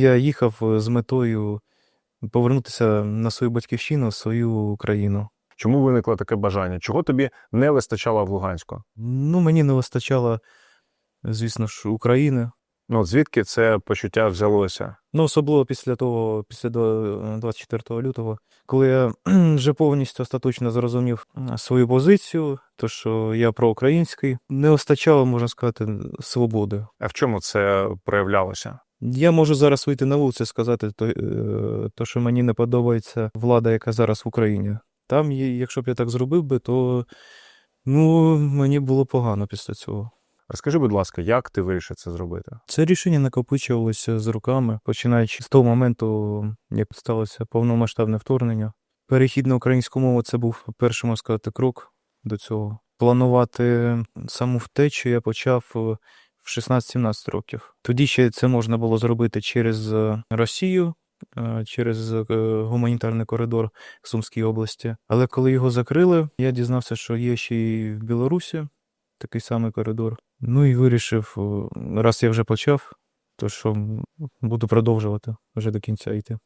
Я їхав е, з метою повернутися на свою батьківщину, свою країну. Чому виникло таке бажання? Чого тобі не вистачало в Луганську? Ну, мені не вистачало, звісно ж, України. Ну, от звідки це почуття взялося? Ну, особливо після того, після до- 24 лютого, коли я вже повністю остаточно зрозумів свою позицію, то що я проукраїнський, не вистачало, можна сказати, свободи. А в чому це проявлялося? Я можу зараз вийти на вулицю і сказати, то, е, то, що мені не подобається влада, яка зараз в Україні. Там, якщо б я так зробив би, то ну, мені було погано після цього. Розкажи, будь ласка, як ти вирішив це зробити? Це рішення накопичувалося з роками, починаючи з того моменту, як сталося повномасштабне вторгнення. Перехід на українську мову це був перший, можна сказати, крок до цього. Планувати саму втечу я почав е, в 16-17 років. Тоді ще це можна було зробити через е, Росію, е, через е, гуманітарний коридор в Сумській області. Але коли його закрили, я дізнався, що є ще й в Білорусі такий самий коридор. Ну і вирішив, раз я вже почав, то що буду продовжувати вже до кінця йти.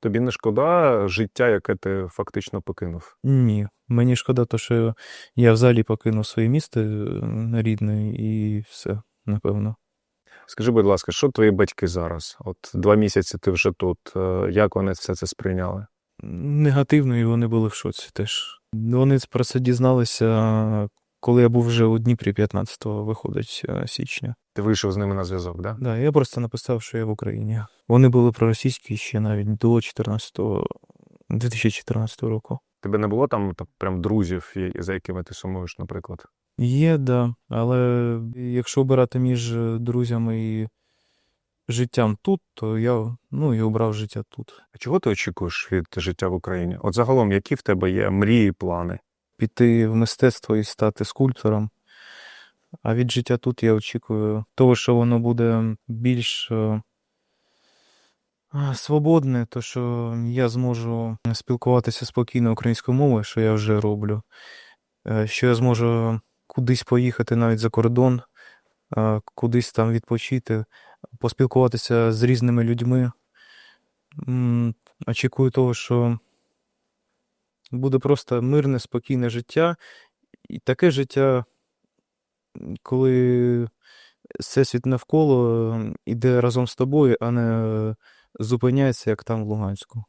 Тобі не шкода життя, яке ти фактично покинув? Ні, мені шкода, то, що я взагалі покинув своє місто рідне і все, напевно. Скажи, будь ласка, що твої батьки зараз? От два місяці ти вже тут. е, Як вони все це сприйняли? Негативно, і вони були в шоці теж. Вони про це дізналися, коли я був вже у Дніпрі 15-го, виходить, е, січня. Ти вийшов з ними на зв'язок, да? Да, я просто написав, що я в Україні. Вони були проросійські ще навіть до 14-го, 2014 року. Тебе не було там так, прям друзів, за якими ти сумуєш, наприклад? Є, да. Але якщо обирати між е, друзями і життям тут, то я ну, і обрав життя тут. А чого ти очікуєш від життя в Україні? От загалом, які в тебе є мрії, плани? Піти в мистецтво і стати скульптором. А від життя тут я очікую того, що воно буде більш е, свободне, то що я зможу спілкуватися спокійно українською мовою, що я вже роблю. Е, Що я зможу кудись поїхати навіть за кордон, е, кудись там відпочити, поспілкуватися з різними людьми. Очікую того, що буде просто мирне, спокійне життя. І таке життя, коли всесвіт навколо іде разом з тобою, а не зупиняється, як там в Луганську.